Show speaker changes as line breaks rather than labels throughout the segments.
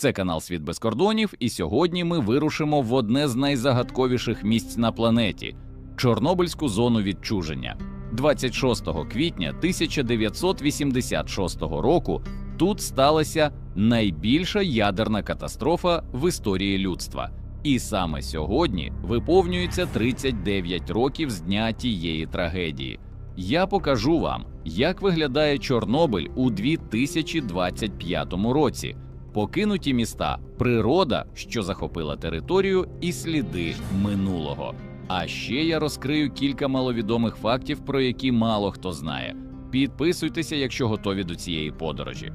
Це канал Світ без кордонів, і сьогодні ми вирушимо в одне з найзагадковіших місць на планеті Чорнобильську зону відчуження. 26 квітня 1986 року тут сталася найбільша ядерна катастрофа в історії людства. І саме сьогодні виповнюється 39 років з дня тієї трагедії. Я покажу вам, як виглядає Чорнобиль у 2025 році, покинуті міста, природа, що захопила територію, і сліди минулого. А ще я розкрию кілька маловідомих фактів, про які мало хто знає. Підписуйтеся, якщо готові до цієї подорожі.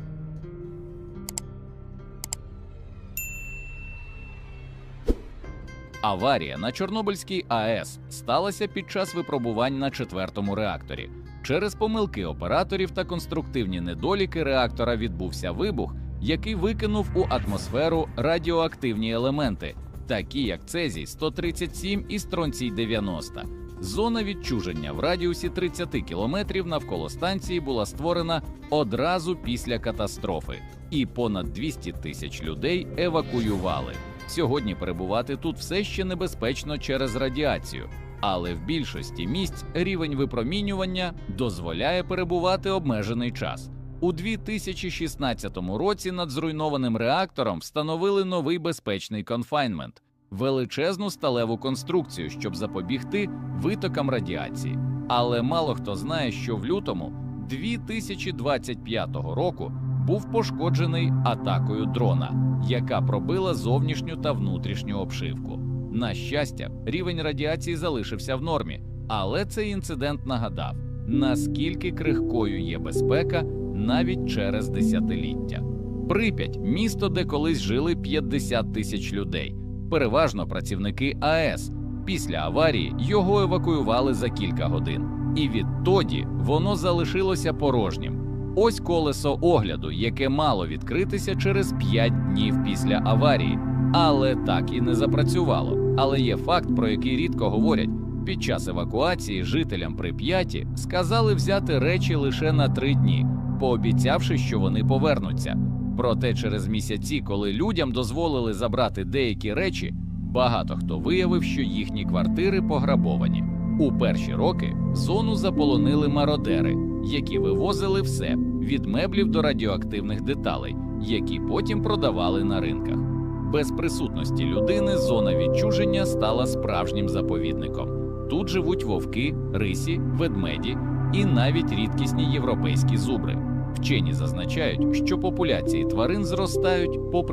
Аварія на Чорнобильській АЕС сталася під час випробувань на четвертому реакторі. Через помилки операторів та конструктивні недоліки реактора відбувся вибух, який викинув у атмосферу радіоактивні елементи, такі як цезій 137 і стронцій 90. Зона відчуження в радіусі 30 кілометрів навколо станції була створена одразу після катастрофи, і понад 200 тисяч людей евакуювали. Сьогодні перебувати тут все ще небезпечно через радіацію, але в більшості місць рівень випромінювання дозволяє перебувати обмежений час. У 2016 році над зруйнованим реактором встановили новий безпечний конфайнмент величезну сталеву конструкцію, щоб запобігти витокам радіації. Але мало хто знає, що в лютому 2025 року був пошкоджений атакою дрона, яка пробила зовнішню та внутрішню обшивку. На щастя, рівень радіації залишився в нормі, але цей інцидент нагадав, наскільки крихкою є безпека навіть через десятиліття. Прип'ять місто, де колись жили 50 тисяч людей, переважно працівники АЕС. Після аварії його евакуювали за кілька годин, і відтоді воно залишилося порожнім. Ось колесо огляду, яке мало відкритися через 5 днів після аварії, але так і не запрацювало. Але є факт, про який рідко говорять. Під час евакуації жителям Прип'яті сказали взяти речі лише на три дні, пообіцявши, що вони повернуться. Проте через місяці, коли людям дозволили забрати деякі речі, багато хто виявив, що їхні квартири пограбовані. У перші роки зону заполонили мародери, які вивозили все від меблів до радіоактивних деталей, які потім продавали на ринках. Без присутності людини зона відчуження стала справжнім заповідником. Тут живуть вовки, рисі, ведмеді і навіть рідкісні європейські зубри. Вчені зазначають, що популяції тварин зростають попри